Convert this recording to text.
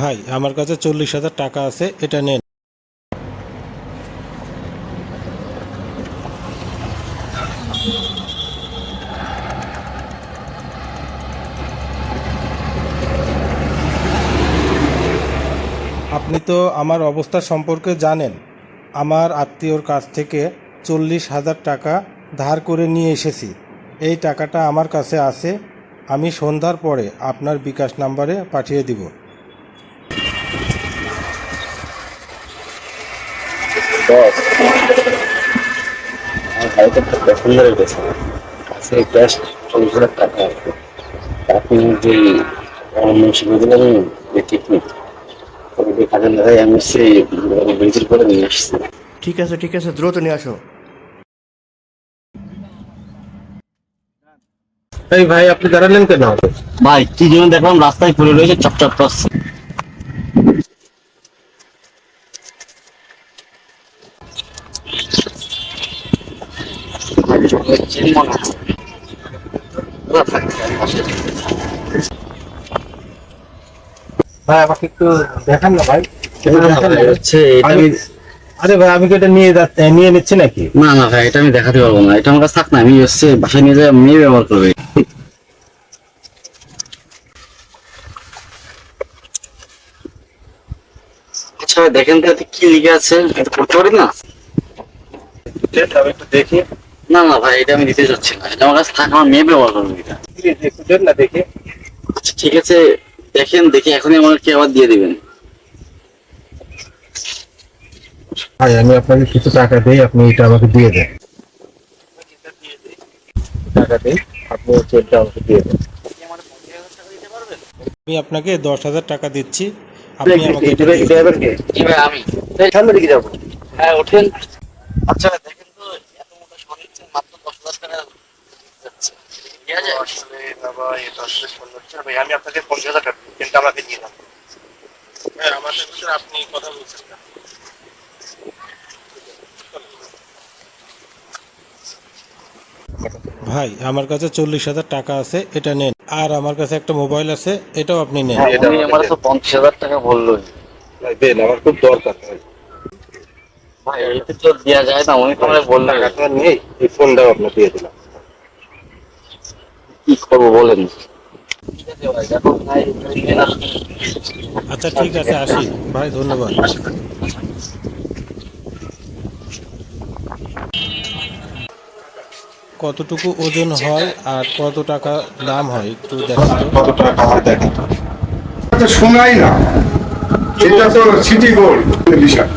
ভাই, আমার কাছে চল্লিশ হাজার টাকা আছে, এটা নেন। আপনি তো আমার অবস্থা সম্পর্কে জানেন। আমার আত্মীয়র কাছ থেকে চল্লিশ হাজার টাকা ধার করে নিয়ে এসেছি। এই টাকাটা আমার কাছে আছে, আমি সন্ধ্যার পরে আপনার বিকাশ নাম্বারে পাঠিয়ে দিব। বস আমার গাড়িটা খুব পছন্দের গেছে কাছে ক্যাশ চল্লিশ হাজার টাকা আছে আপনি যে পরামর্শ দিলেন যে টেকনিক ওই কাজে লাগাই আমি সেই ভিজিট করে নিয়ে আসছি ঠিক আছে ঠিক আছে দ্রুত নিয়ে আসো। এই ভাই আপনি দাঁড়ালেন কেন? ভাই কি দেখলাম রাস্তায় পড়ে রয়েছে চপচপ করছে। ভাই আমাকে একটু দেখান না ভাই। হচ্ছে এটা আমি আমি আরে ভাই আমি কি এটা নিয়ে নিয়ে নিচ্ছি নাকি? না না ভাই এটা আমি দেখাতে পারব না। এটা আমার কাছে থাক না আমি হচ্ছে বাসায় নিয়ে যাই মেয়ে ব্যবহার করবে। আচ্ছা দেখেন তো কি লিখে আছে এটা পড়তে পারি না? আমি একটু দেখি। না না ভাই এটা আমি দিতে চাচ্ছি না এটা আমার কাছে থাক আমার মেয়ে ব্যবহার করবে এটা। না দেখি আচ্ছা ঠিক আছে দেখেন দেখে এখনই আমাকে আবার দিয়ে দিবেন। ভাই আমি আপনাকে কিছু টাকা দিই আপনি এটা আমাকে দিয়ে দেন। টাকা দিই আপনি হচ্ছে আমাকে দিয়ে দেন। আমি আপনাকে দশ হাজার টাকা দিচ্ছি। আপনি আমাকে আমি। সামনে দিকে যাব। হ্যাঁ ওঠেন। আচ্ছা ভাই, দেখেন তো এত মোটা শরীর নিচ্ছে, মাত্র দশ হাজার টাকা যাচ্ছে দেওয়া যায়? আসলে বাবা এটা আসলে সম্ভব না ভাই আমি আপনাকে পঞ্চাশ হাজার টাকা কিন্তু আমাকে দিয়ে ভিতরে আপনি কথা বলছেন না। ভাই আমার কাছে চল্লিশ হাজার টাকা আছে এটা নেন। আর আমার কাছে একটা মোবাইল আছে এটাও আপনি নেন। এটা উনি আমার। তো পঞ্চাশ হাজার টাকা বলল। ভাই দেন আমার খুব দরকার ভাই। ভাই এতে তো দেওয়া যায় না উনি তো আমার বললেন। টাকাটা নেই এই ফোনটাও আপনাকে দিয়ে দিলাম। কি করব বলেন। আচ্ছা ঠিক আছে আসি। ভাই ধন্যবাদ। কতটুকু ওজন হয় আর কত টাকা দাম হয় একটু দেখান কত টাকা হয় দেখেন শোনাই না। এটা তো সিটি গোল্ড। বিষয়